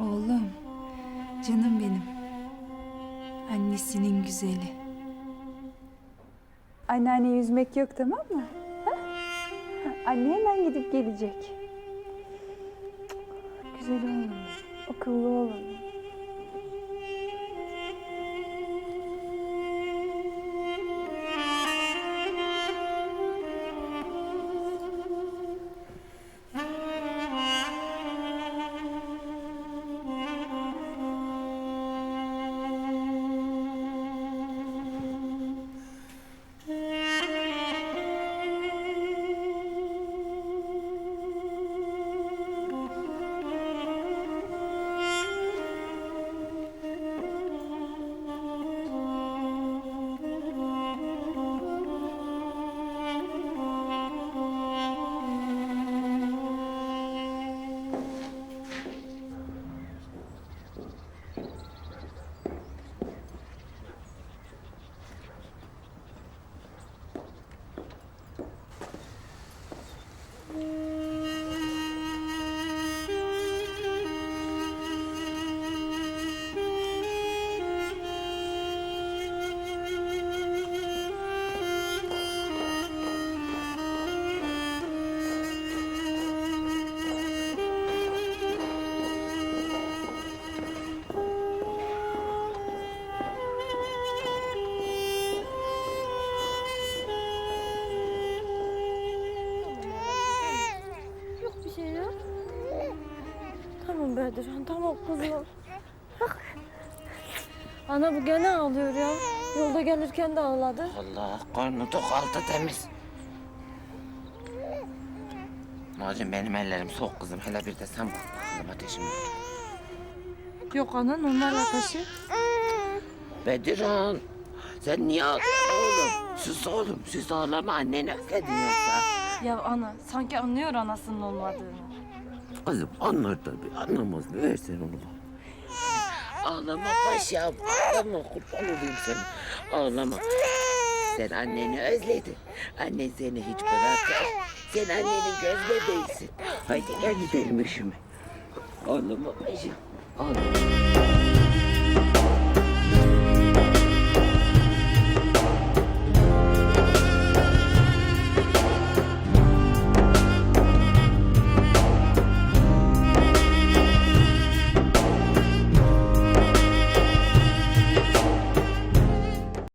Oğlum, canım benim. Annesinin güzeli. Anneanne yüzmek yok tamam mı? Ha? Anne hemen gidip gelecek. Güzel oğlum, akıllı oğlum. Tamam Bedirhan tamam kızım. Bak. Ana bu gene ağlıyor ya. Yolda gelirken de ağladı. Allah karnı tok altı temiz. Nacim benim ellerim soğuk kızım. Hele bir de sen bak bakalım ateşim var. Yok ana normal ateşi. Bedirhan. Sen niye ağlıyorsun oğlum? Sus oğlum. Sus ağlama anneni özledin yoksa. Ya ana sanki anlıyor anasının olmadığını. Kızım anlar tabii. Anlamaz mı? Versen onu bana. Ağlama paşam. Ağlama kurban olayım sana. Ağlama. Sen anneni özledin. Annen seni hiç bırakır. Sen annenin göz bebeğisin. Haydi gel gidelim işime. Ağlama paşam. Ağlama.